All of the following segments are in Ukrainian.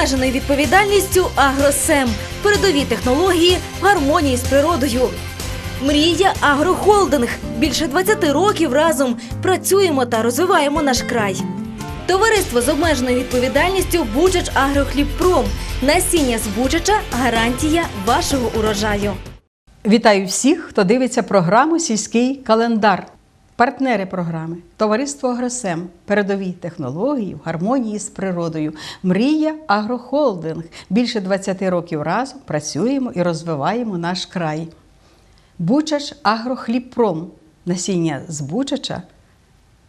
Обмеженою відповідальністю Агросем. Передові технології в гармонії з природою. Мрія Агрохолдинг. Більше 20 років разом працюємо та розвиваємо наш край. Товариство з обмеженою відповідальністю Бучач Агрохлібпром. Насіння з Бучача гарантія вашого урожаю. Вітаю всіх, хто дивиться програму Сільський календар. Партнери програми Товариство Агросем, передові технології в гармонії з природою. Мрія Агрохолдинг. Більше 20 років разом працюємо і розвиваємо наш край. Бучач Агрохлібпром. Насіння з Бучача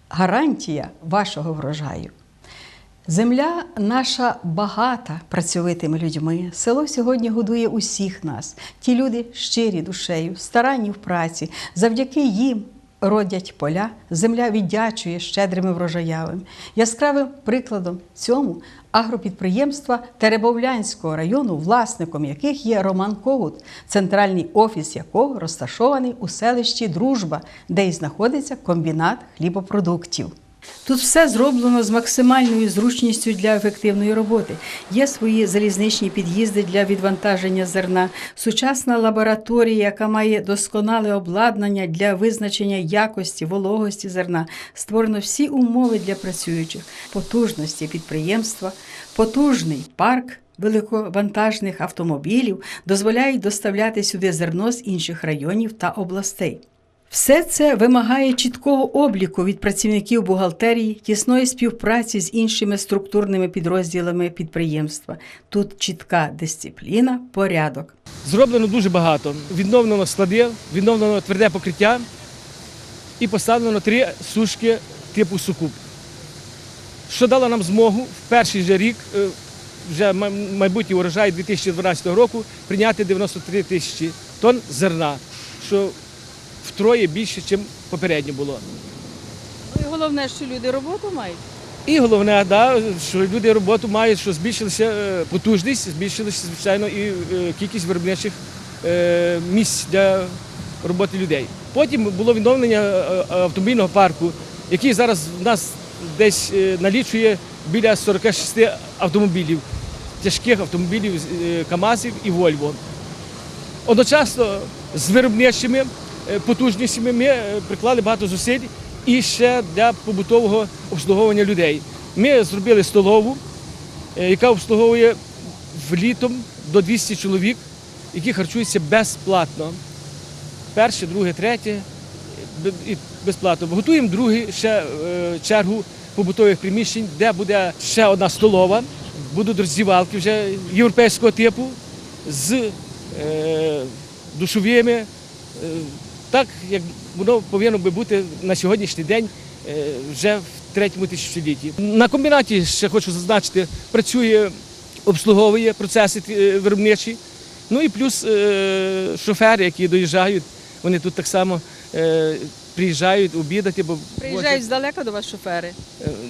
гарантія вашого врожаю. Земля наша багата працьовитими людьми. Село сьогодні годує усіх нас. Ті люди щирі душею, старанні в праці. Завдяки їм родять поля. Земля віддячує щедрими врожаями. Яскравим прикладом цьому агропідприємства Теребовлянського району, власником яких є Роман Когут, центральний офіс якого розташований у селищі Дружба, де й знаходиться комбінат хлібопродуктів. Тут все зроблено з максимальною зручністю для ефективної роботи. Є свої залізничні під'їзди для відвантаження зерна, сучасна лабораторія, яка має досконале обладнання для визначення якості, вологості зерна. Створено всі умови для працюючих, потужності підприємства, потужний парк. Великовантажних автомобілів дозволяють доставляти сюди зерно з інших районів та областей. Все це вимагає чіткого обліку від працівників бухгалтерії, тісної співпраці з іншими структурними підрозділами підприємства. Тут чітка дисципліна, порядок. Зроблено дуже багато. Відновлено склади, відновлено тверде покриття і поставлено три сушки типу сукуп. Що дало нам змогу в перший же рік, е, вже май- майбутній урожай 2012 року, прийняти 93 тисячі тонн зерна, що втроє більше, ніж попередньо було. Ну і головне, що люди роботу мають. І головне, да, що люди роботу мають, що збільшилася е, потужність, збільшилася, звичайно, і е, кількість виробничих е, місць для роботи людей. Потім було відновлення автомобільного парку, який зараз в нас десь налічує біля 46 автомобілів, тяжких автомобілів КАМАЗів і Вольво. Одночасно з виробничими е, потужностями ми е, приклали багато зусиль і ще для побутового обслуговування людей. Ми зробили столову, е, яка обслуговує влітом до 200 чоловік, які харчуються безплатно. Перше, друге, третє і безплатно. Готуємо другу ще чергу побутових приміщень, де буде ще одна столова, будуть роздівалки вже європейського типу з душовими, так як воно повинно би бути на сьогоднішній день е, вже в третьому тисячолітті. На комбінаті ще хочу зазначити, працює, обслуговує процеси е, виробничі. Ну і плюс е, шофери, які доїжджають, вони тут так само приїжджають обідати, бо Приїжджають здалека до вас шофери.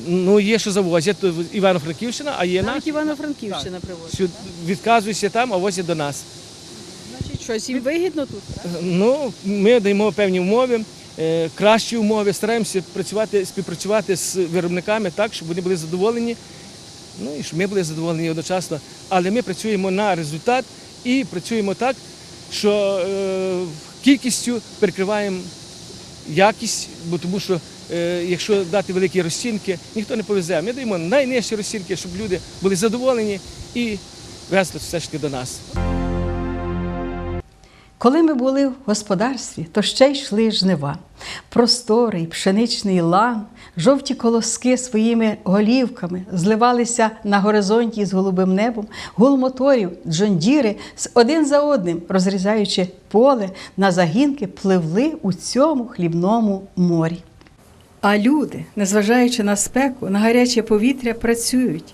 ну, є, що завозять то Івано-Франківщина, а є Навіть. Івано-Франківщина привозить. Відказуються там, а возять до нас. Щось їм вигідно тут. так? Ну, ми даємо певні умови, е, кращі умови, стараємося працювати, співпрацювати з виробниками так, щоб вони були задоволені. Ну і щоб ми були задоволені одночасно. Але ми працюємо на результат і працюємо так, що е, кількістю перекриваємо якість, бо тому що е, якщо дати великі розцінки, ніхто не повезе. Ми даємо найнижчі розцінки, щоб люди були задоволені і везли все ж таки до нас. Коли ми були в господарстві, то ще йшли жнива. Просторий пшеничний лан, жовті колоски своїми голівками зливалися на горизонті з голубим небом, гул моторів, джондіри один за одним, розрізаючи поле на загінки, пливли у цьому хлібному морі. А люди, незважаючи на спеку, на гаряче повітря, працюють.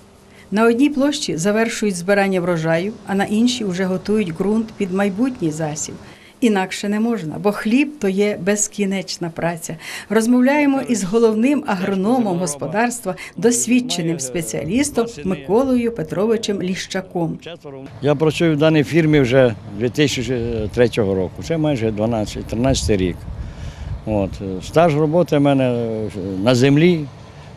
На одній площі завершують збирання врожаю, а на іншій вже готують ґрунт під майбутній засів. Інакше не можна, бо хліб то є безкінечна праця. Розмовляємо із головним агрономом господарства, досвідченим спеціалістом Миколою Петровичем Ліщаком. Я працюю в даній фірмі вже 2003 року. Це майже 12-13 рік. От. Стаж роботи в мене на землі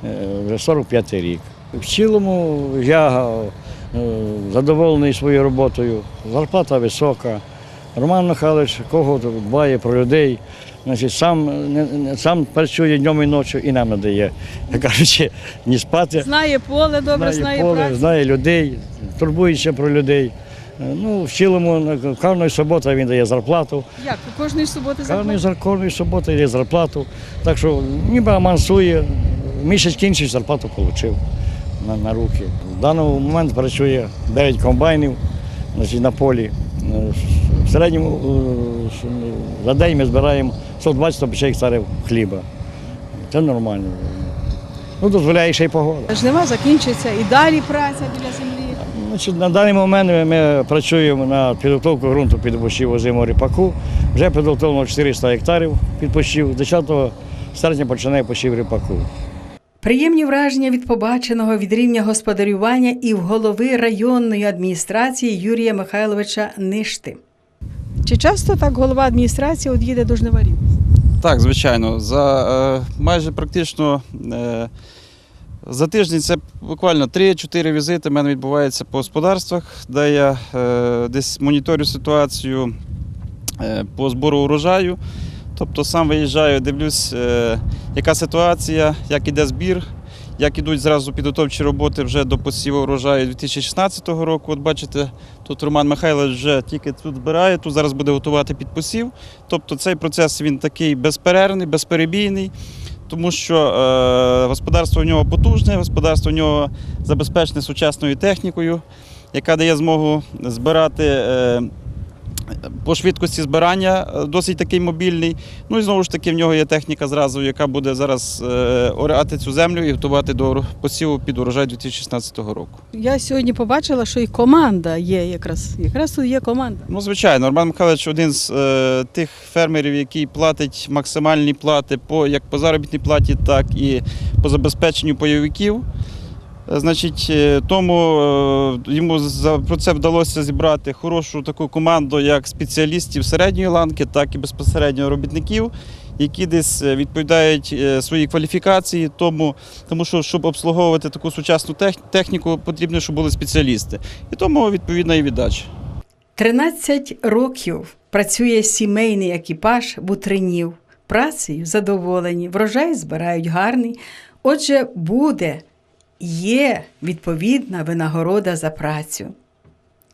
е, вже 45 рік. В цілому я е, задоволений своєю роботою. Зарплата висока. Роман Михайлович кого дбає про людей. Значить, сам, не- не- сам працює днем і ночі і нам надає, як кажучи, ні спати. Знає поле добре, знає, поле, працю. знає людей, турбується про людей. Е, Ну, в цілому, на- кожної суботи він дає зарплату. Як? У кожної суботи Кожної, кожної суботи є зарплату. Так що ніби амансує, місяць кінчить, зарплату отримав на, на руки. В даний момент працює 9 комбайнів значить, на полі. Е, В середньому е, за день ми збираємо 120-150 гектарів хліба. Це нормально. Ну, дозволяє ще й погода. Жнива закінчиться і далі праця біля землі. Значить, на даний момент ми- працюємо над підготовкою ґрунту під посів озимого ріпаку. Вже підготовлено 400 гектарів під посів. 10 серпня починає посів ріпаку. Приємні враження від побаченого від рівня господарювання і в голови районної адміністрації Юрія Михайловича Ништи. Чи часто так голова адміністрації от їде до жниварів? Так, звичайно. За е, майже практично е, за тиждень це буквально 3-4 візити в мене відбуваються по господарствах, де я е, десь моніторю ситуацію е, по збору урожаю. Тобто сам виїжджаю, дивлюсь, е, яка ситуація, як іде збір, як ідуть зразу підготовчі роботи вже до посіву урожаю 2016 року. От бачите, тут Роман Михайлович вже тільки тут збирає, тут зараз буде готувати під посів. Тобто цей процес він такий безперервний, безперебійний, тому що е, господарство в нього потужне, господарство в нього забезпечене сучасною технікою, яка дає змогу збирати. Е, по швидкості збирання е, досить такий мобільний. Ну і знову ж таки в нього є техніка зразу, яка буде зараз е, орати цю землю і готувати до посіву під урожай 2016 року. Я сьогодні побачила, що і команда є якраз. Якраз тут є команда. Ну, звичайно, Роман Михайлович один з е, тих фермерів, який платить максимальні плати по як по заробітній платі, так і по забезпеченню пайовиків. Значить, е, тому е, йому за про це вдалося зібрати хорошу таку команду як спеціалістів середньої ланки, так і безпосередньо робітників, які десь е, відповідають своїй кваліфікації, тому, тому що щоб обслуговувати таку сучасну техніку, потрібно, щоб були спеціалісти. І тому відповідна і віддача. 13 років працює сімейний екіпаж бутринів. Працею задоволені, врожай збирають гарний. Отже, буде, є відповідна винагорода за працю.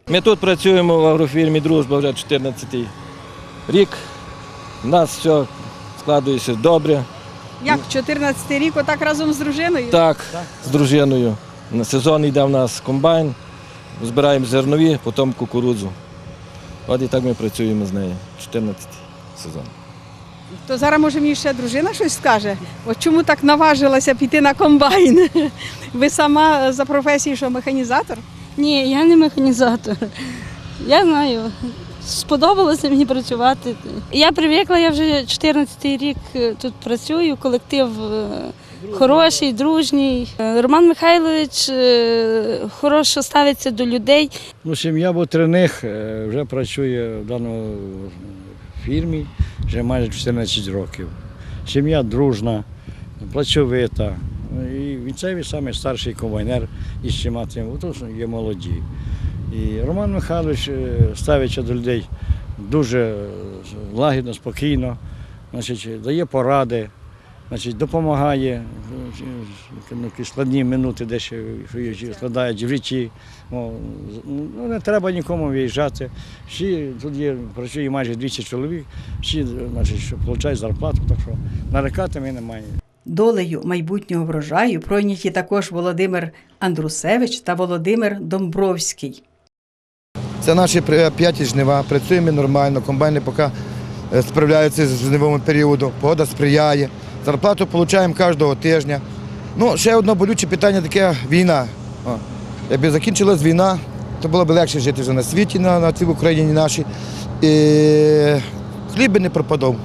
Ми тут працюємо в агрофірмі Дружба вже 14 й рік. У нас все складується добре. Як 14 й рік, отак разом з дружиною? Так, з дружиною. На сезон йде в нас комбайн, збираємо зернові, потім кукурудзу. От і так ми працюємо з нею. 14 сезон. То зараз може мені ще дружина щось скаже. От чому так наважилася піти на комбайн? Ви сама за професією, що механізатор? Ні, я не механізатор. Я знаю. Сподобалося мені працювати. Я привикла, я вже 14 рік е, тут працюю, колектив е, хороший, дружній. Е, Роман Михайлович е, хорошо ставиться до людей. Ну, сім'я Бутриних е, вже працює в даному фірмі вже майже 14 років. Сім'я дружна, працьовита. І це старший комбайнер із всіма тим, отож є молоді. І Роман Михайлович е, ставиться до людей дуже е, лагідно, спокійно, значить, дає поради, значить, допомагає ну, якісь складні минути, де ще складають в. О, Ну, не треба нікому виїжджати. Всі тут є, працює майже 200 чоловік, всі значить, що отримують зарплату, так що нарекати ми немає. Долею майбутнього врожаю пройняті також Володимир Андрусевич та Володимир Домбровський. Це наші п'яті жнива, працюємо нормально, комбайни поки е, справляються з жнивому періоду, погода сприяє. Зарплату отримуємо кожного тижня. Ну, ще одне болюче питання таке війна. О, Якби закінчилась війна, то було б легше жити вже на світі, на, на цій Україні нашій. І хліб би не пропадав.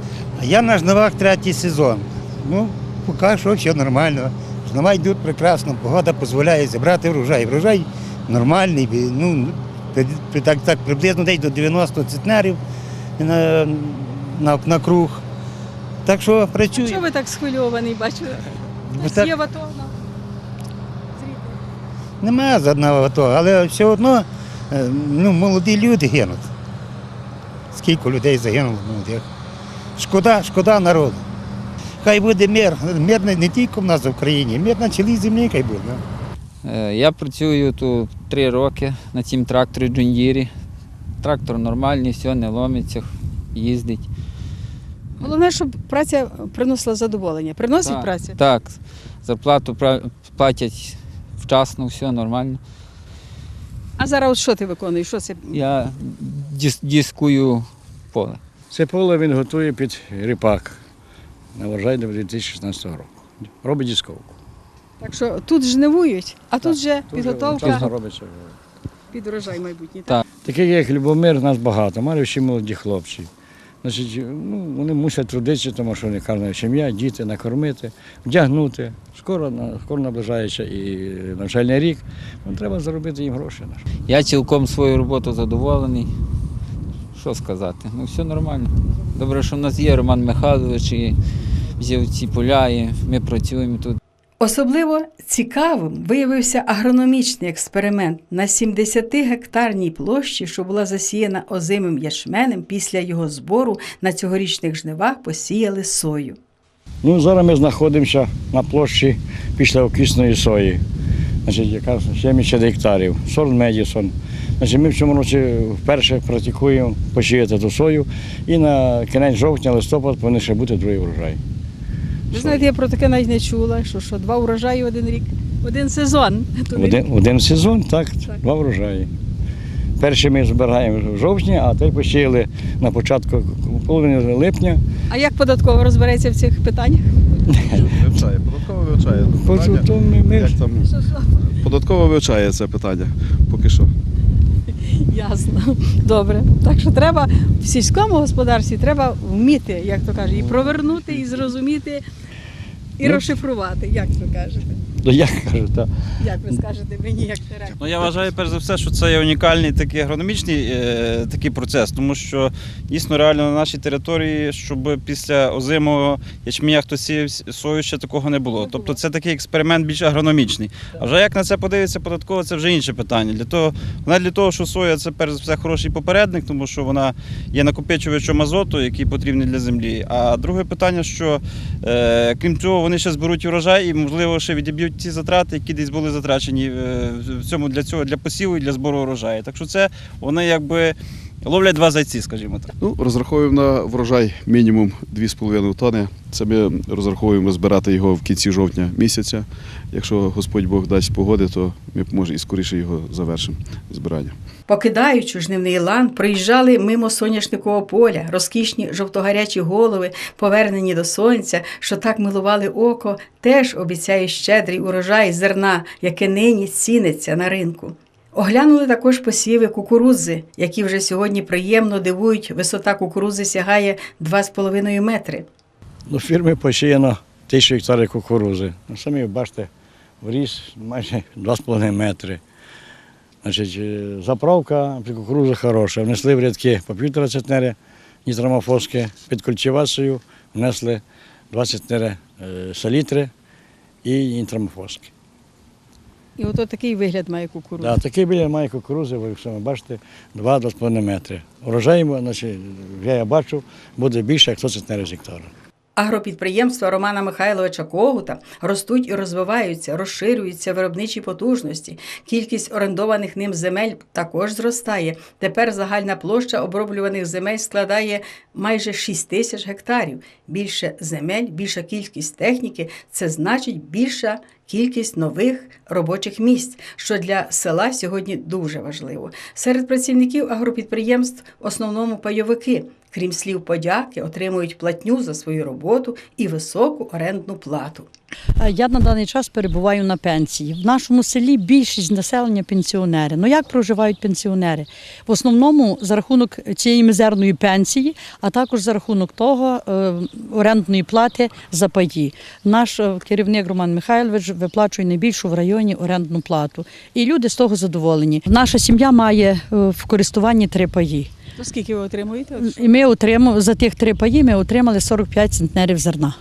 Я на жнивах третій сезон. Ну, поки що все нормально. Жнива йдуть прекрасно, погода дозволяє зібрати врожай. Врожай нормальний, ну, так, так, приблизно десь до 90 центнерів на, на, на круг. Так що працює. Чого ви так схвильований, бачу? Бо Хтось так- є в АТО? ну? Нема жодного АТО, але все одно е, ну, молоді люди гинуть. Скільки людей загинуло молодих. Шкода, шкода народу. Хай буде мир. Мир не, не тільки в нас в Україні, мир на цілій землі хай буде. да. Е, Я працюю тут три роки на цім тракторі Джундірі. Трактор нормальний, все, не ломиться, їздить. Головне, щоб праця приносила задоволення. Приносить Так, праця? Так, зарплату платять вчасно, все нормально. А зараз от що ти виконуєш? Що це? Я діс- дискую поле. Це поле він готує під ріпак на до 2016 року. Робить дісковку. Так що тут жнивують, а тут вже Тут підготовка вчасно робиться. під урожай майбутній. Так. Таких як Любомир, нас багато, мали всі молоді хлопці. Значить, ну, вони мусять трудитися, тому що вони кожна сім'я, діти, накормити, вдягнути. Скоро, скоро наближається і навчальний рік. Ну, треба заробити їм гроші. Я цілком свою роботу задоволений. Що сказати? Ну, все нормально. Добре, що в нас є Роман Михайлович і взяв ці поля, і ми працюємо тут. Особливо цікавим виявився агрономічний експеримент на 70-гектарній площі, що була засіяна озимим ячменем. Після його збору на цьогорічних жнивах посіяли сою. Ну, зараз ми знаходимося на площі після окисної сої, значить, яка 70 гектарів, сорт Медісон. Значить, ми в цьому році вперше практикуємо посіяти ту сою і на кінець жовтня, листопад повинен ще бути другий врожай. Ви знаєте, я про таке навіть не чула, що, що два урожаї один рік, один сезон. Один, один сезон, так, Так. два врожаї. Перший ми збираємо в жовтні, а тепер посіяли на початку половини липня. А як податково розбереться в цих питаннях? Вивчає, податково вивчає. Питання. Як там? Податково вивчає це питання поки що. Ясно. Добре. Так що треба в сільському господарстві треба вміти, як то кажуть, і провернути, і зрозуміти, і Ну. розшифрувати, як то кажете. То я кажу, так. Як ви скажете мені, як директор? Ну я вважаю, перш за все, що це є унікальний такий агрономічний е, такий процес, тому що дійсно реально на нашій території, щоб після озимого ячменя хтось сіяв сою, ще такого не було. Тобто це такий експеримент більш агрономічний. А вже як на це подивиться податково, це вже інше питання. Для того, вона для того, що соя це перш за все хороший попередник, тому що вона є накопичувачем азоту, який потрібний для землі. А друге питання, що е, крім цього, вони ще зберуть урожай і, можливо, ще відіб'ють ті затрати, які десь були затрачені е, в цьому для цього для посіву і для збору урожаю. Так що це вони якби ловлять два зайці, скажімо так. Ну, розраховуємо на врожай мінімум 2,5 тони. Це ми розраховуємо збирати його в кінці жовтня місяця. Якщо Господь Бог дасть погоди, то ми може і скоріше його завершимо збирання. Покидаючи жнивний лан, проїжджали мимо соняшникового поля, розкішні жовтогарячі голови, повернені до сонця, що так милували око, теж обіцяє щедрий урожай зерна, яке нині ціниться на ринку. Оглянули також посіви кукурудзи, які вже сьогодні приємно дивують. Висота кукурудзи сягає 2,5 метри. Ну, фірми посіяно тисячу гектарів кукурузи. Ну, самі бачите, вріс майже 2,5 метри. Значить, е, заправка при кукурузі хороша. Внесли в рядки по півтора центнери нітромофоски, під культивацію внесли 2 центнери е, і нітромофоски. І ото такий вигляд має кукурудза. Да, такий біля має кукурузи, ви самі бачите, 2-2,5 метри. Урожай, значить, я бачу, буде більше, як 100 центнерів гектара. Агропідприємства Романа Михайловича Когута ростуть і розвиваються, розширюються виробничі потужності. Кількість орендованих ним земель також зростає. Тепер загальна площа оброблюваних земель складає майже 6 тисяч гектарів. Більше земель, більша кількість техніки це значить більша кількість нових робочих місць, що для села сьогодні дуже важливо. Серед працівників агропідприємств в основному пайовики. Крім слів подяки, отримують платню за свою роботу і високу орендну плату. Я на даний час перебуваю на пенсії. В нашому селі більшість населення пенсіонери. Ну як проживають пенсіонери? В основному за рахунок цієї мізерної пенсії, а також за рахунок того е, орендної плати за паї. Наш е, керівник Роман Михайлович виплачує найбільшу в районі орендну плату. І люди з того задоволені. Наша сім'я має е, в користуванні три паї. То скільки ви отримуєте? І ми отримали за тих три паї ми отримали 45 центнерів зерна.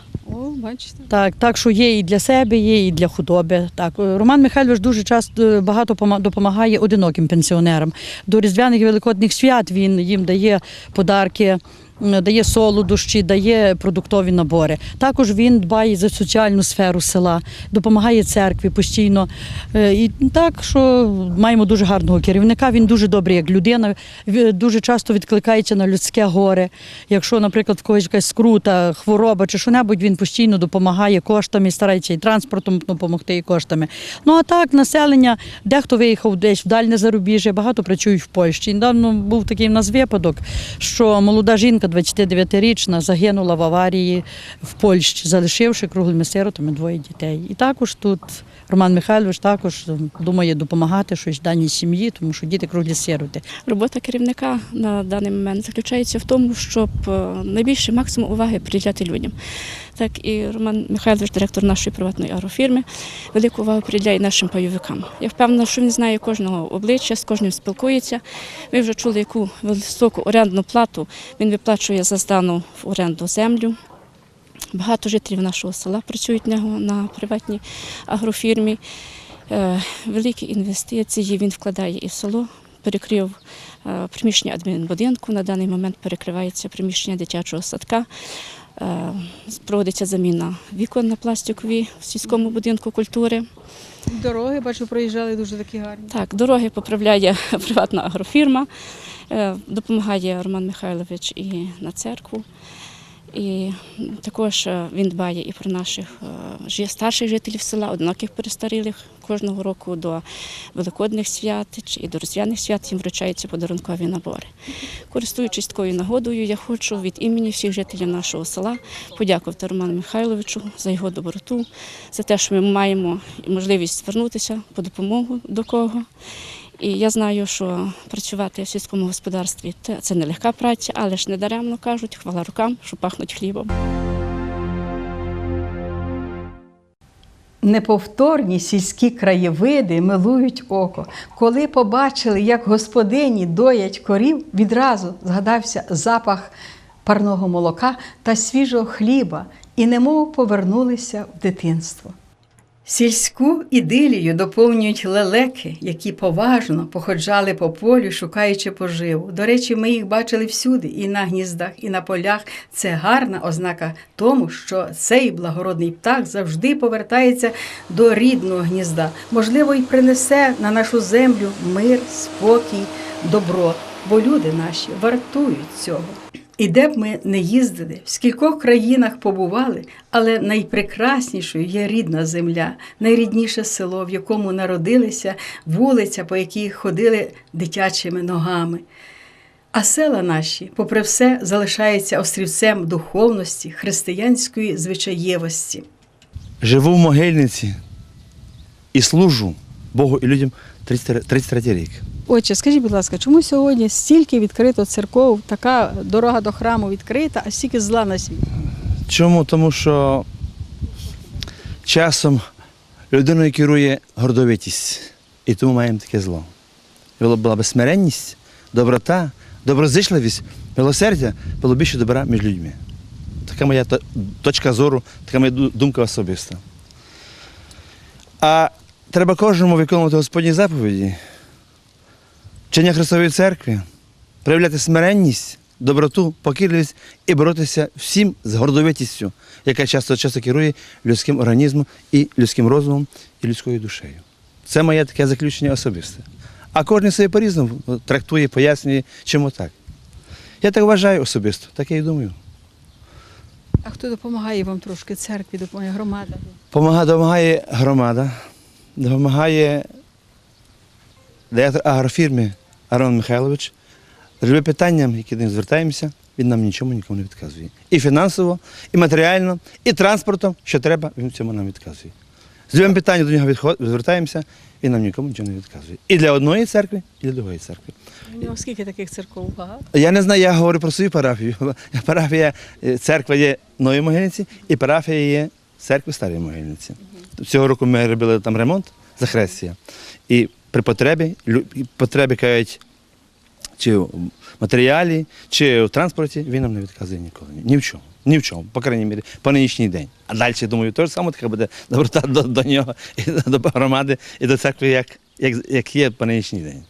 Бачите. Так, так, що є і для себе, є і для худоби. Так, е, Роман Михайлович дуже часто е, багато допомагає одиноким пенсіонерам. До різдвяних великодних свят він їм дає подарки. Дає солодощі, дає продуктові набори. Також він дбає за соціальну сферу села, допомагає церкві постійно. Е, І так, що маємо дуже гарного керівника. Він дуже добрий як людина. Дуже часто відкликається на людське горе. Якщо, наприклад, в когось якась скрута, хвороба чи що-небудь, він постійно допомагає коштами, старається і транспортом допомогти, і коштами. Ну а так, населення, дехто виїхав десь в дальне зарубіжжя, багато працюють в Польщі. Недавно був такий в нас випадок, що молода жінка, 29-річна, загинула в аварії в Польщі, залишивши круглими сиротами двоє дітей. І також тут Роман Михайлович також думає допомагати щось даній сім'ї, тому що діти круглі сироти. Робота керівника на даний момент заключається в тому, щоб е, найбільше максимум уваги приділяти людям. Так і Роман Михайлович, директор нашої приватної агрофірми, велику увагу приділяє нашим пайовикам. Я впевнена, що він знає кожного обличчя, з кожним спілкується. Ви вже чули, яку високу орендну плату він виплачує за здану в оренду землю. Багато жителів нашого села працюють на приватній агрофірмі. Е, Великі інвестиції він вкладає і в село, перекрив е, приміщення адмінбудинку. На даний момент перекривається приміщення дитячого садка. Е, Проводиться заміна вікон на пластикові в сільському будинку культури. Дороги, бачу, проїжджали дуже такі гарні. Так, дороги поправляє приватна агрофірма, допомагає Роман Михайлович і на церкву. І також е, він дбає і про наших е, старших жителів села, одиноких перестарілих. Кожного року до великодних свят і до різдвяних свят їм вручаються подарункові набори. Користуючись такою нагодою, я хочу від імені всіх жителів нашого села подякувати Роману Михайловичу за його доброту, за те, що ми маємо можливість звернутися по допомогу до кого. І я знаю, що працювати в сільському господарстві це нелегка праця, але ж не даремно кажуть, хвала рукам, що пахнуть хлібом. Неповторні сільські краєвиди милують око. Коли побачили, як господині доять корів, відразу згадався запах парного молока та свіжого хліба, і немов повернулися в дитинство. Сільську ідилію доповнюють лелеки, які поважно походжали по полю, шукаючи поживу. До речі, ми їх бачили всюди, і на гніздах, і на полях. Це гарна ознака тому, що цей благородний птах завжди повертається до рідного гнізда. Можливо, й принесе на нашу землю мир, спокій, добро, бо люди наші вартують цього. І де б ми не їздили, в скількох країнах побували, але найпрекраснішою є рідна земля, найрідніше село, в якому народилися, вулиця, по якій ходили дитячими ногами. А села наші, попри все, залишаються острівцем духовності, християнської звичаєвості. Живу в могильниці і служу Богу і людям 33 33 рік. Отче, скажіть, будь ласка, чому сьогодні стільки відкрито церков, така дорога до храму відкрита, а стільки зла на світі? Чому? Тому що часом людиною керує гордовитість, і тому маємо таке зло. Була була б смиренність, доброта, доброзичливість, милосердя, було більше добра між людьми. Така моя точка зору, така моя думка особиста. А треба кожному виконувати Господні заповіді, вчення Христової церкви, проявляти смиренність, доброту, покірливість і боротися всім з гордовитістю, яка часто часто керує людським організмом і людським розумом і людською душею. Це моє таке заключення особисте. А кожен собі по-різному трактує, пояснює, чому так. Я так вважаю особисто, так я і думаю. А хто допомагає вам трошки церкві, допомагає громада? Помагає, допомагає громада, допомагає директор агрофірми Арон Михайлович. Любими питанням, які до них звертаємося, він нам нічому нікому не відказує. І фінансово, і матеріально, і транспортом, що треба, він в цьому нам відказує. З любим питанням до нього звертаємося, він нам нікому нічого не відказує. І для одної церкви, і для другої церкви. Ну, скільки таких церков багато? Я не знаю, я говорю про свою парафію. Парафія, е, церква є Новій Могильниці і парафія є церкви Старої Могильниці. Цього року ми робили там ремонт захрестя. І при потребі, потребі кажуть, чи в матеріалі, чи в транспорті, він нам не відказує ніколи. Ні в чому. Ні в чому, по крайній мірі, по нинішній день. А далі, думаю, теж саме така буде доброта до, до нього, і до громади, і до церкви, як, як, як є по нинішній день.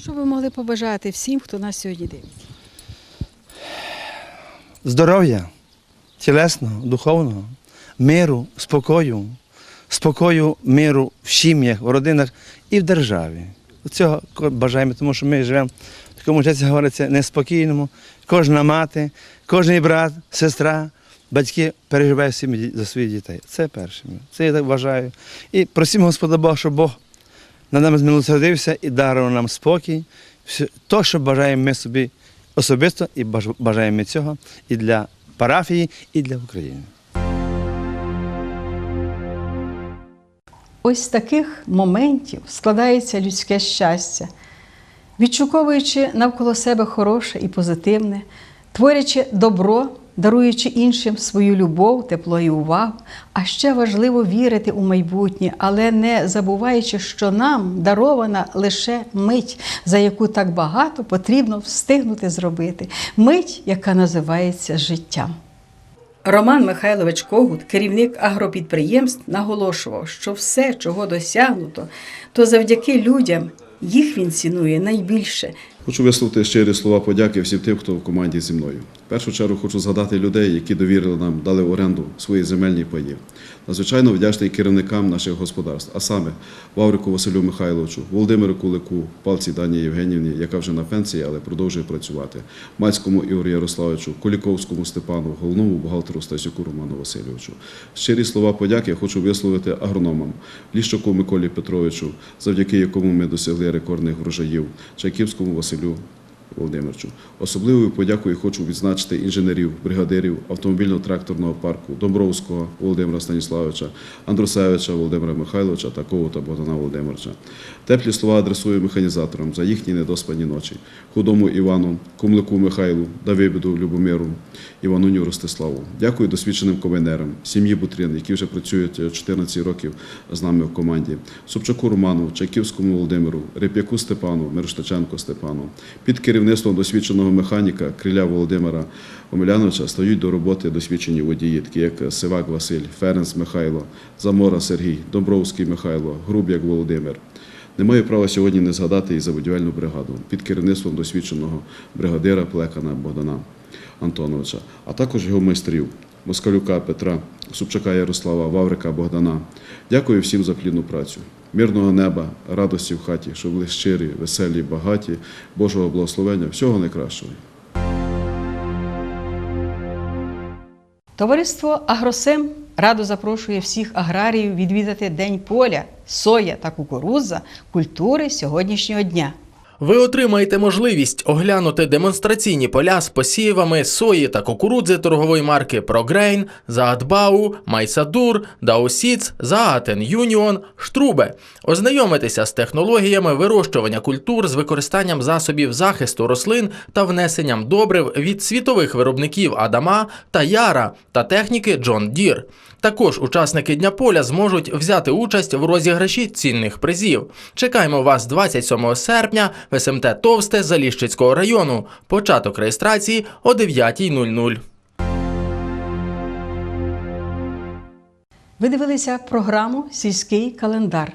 Що ви могли побажати всім, хто нас сьогодні дивиться? Здоров'я тілесного, духовного, миру, спокою, спокою, миру в сім'ях, в родинах і в державі. Цього бажаємо, тому що ми живемо в такому часі, говориться, неспокійному. Кожна мати, кожен брат, сестра, батьки переживають всім за своїх дітей. Це перше. Це я так вважаю. І просимо Господа Бога, щоб Бог над нами змилосердився і дарував нам спокій. То, що бажаємо ми собі особисто, і бажаємо ми цього і для парафії, і для України. Ось з таких моментів складається людське щастя, відшуковуючи навколо себе хороше і позитивне, творячи добро, даруючи іншим свою любов, тепло і увагу. А ще важливо вірити у майбутнє, але не забуваючи, що нам дарована лише мить, за яку так багато потрібно встигнути зробити. Мить, яка називається життям. Роман Михайлович Когут, керівник агропідприємств, наголошував, що все, чого досягнуто, то завдяки людям їх він цінує найбільше. Хочу висловити щирі слова подяки всім тим, хто в команді зі мною. В першу чергу хочу згадати людей, які довірили нам, дали в оренду свої земельні паї. Надзвичайно вдячний керівникам наших господарств, а саме Ваврику Василю Михайловичу, Володимиру Кулику, Палці Дані Євгенівні, яка вже на пенсії, але продовжує працювати, Мацькому Ігорю Ярославовичу, Куліковському Степану, головному бухгалтеру Стасюку Роману Васильовичу. Щирі слова подяки хочу висловити агрономам Ліщуку Миколі Петровичу, завдяки якому ми досягли рекордних врожаїв, Чайківському Василю Володимировичу. Особливою подякою хочу відзначити інженерів, бригадирів автомобільно-тракторного парку Домбровського Володимира Станіславовича, Андрусевича Володимира Михайловича та Ковута Богдана Володимировича. Теплі слова адресую механізаторам за їхні недоспані ночі, худому Івану, Кумлику Михайлу, Давибіду Любомиру, Івануню Ростиславу. Дякую досвідченим комбайнерам, сім'ї Бутрин, які вже працюють 14 років з нами в команді, Собчаку Роману, Чайківському Володимиру, Реп'яку Степану, Мироштаченко Степану. Під керівництвом досвідченого механіка Криля Володимира Омеляновича стають до роботи досвідчені водії, такі як Сивак Василь, Ференс Михайло, Замора Сергій, Домбровський Михайло, Груб'як Володимир. Не маю права сьогодні не згадати і за будівельну бригаду під керівництвом досвідченого бригадира Плекана Богдана Антоновича, а також його майстрів Москалюка Петра, Супчака Ярослава, Ваврика Богдана. Дякую всім за плідну працю. Мирного неба, радості в хаті, щоб були щирі, веселі, багаті, Божого благословення, всього найкращого. Товариство Агросем радо запрошує всіх аграріїв відвідати День поля, соя та кукурудза культури сьогоднішнього дня. Ви отримаєте можливість оглянути демонстраційні поля з посівами сої та кукурудзи торгової марки Прогрейн, Заатбау, Майсадур, Даусіц, Заатен Юніон, Штрубе, ознайомитися з технологіями вирощування культур з використанням засобів захисту рослин та внесенням добрив від світових виробників Адама та Яра та техніки Джон Дір. Також учасники Дня поля зможуть взяти участь в розіграші цінних призів. Чекаємо вас 27 серпня в СМТ Товсте Заліщицького району. Початок реєстрації о 9.00. Ви дивилися програму Сільський календар.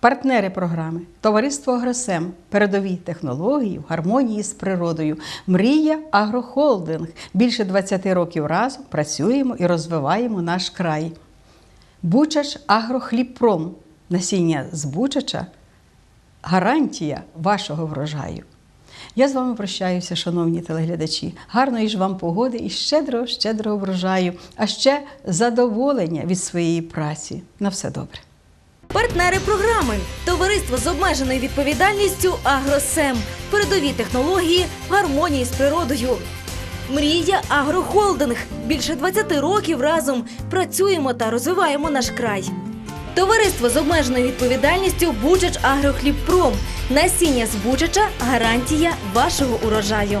Партнери програми Товариство Агросем, передові технології в гармонії з природою. Мрія Агрохолдинг. Більше 20 років разом працюємо і розвиваємо наш край. Бучач Агрохлібпром. Насіння з Бучача гарантія вашого врожаю. Я з вами прощаюся, шановні телеглядачі. Гарної ж вам погоди і щедрого, щедрого врожаю, а ще задоволення від своєї праці. На все добре. Партнери програми Товариство з обмеженою відповідальністю Агросем. Передові технології гармонії з природою. Мрія Агрохолдинг. Більше 20 років разом працюємо та розвиваємо наш край. Товариство з обмеженою відповідальністю Бучач Агрохлібпром. Насіння з Бучача гарантія вашого урожаю.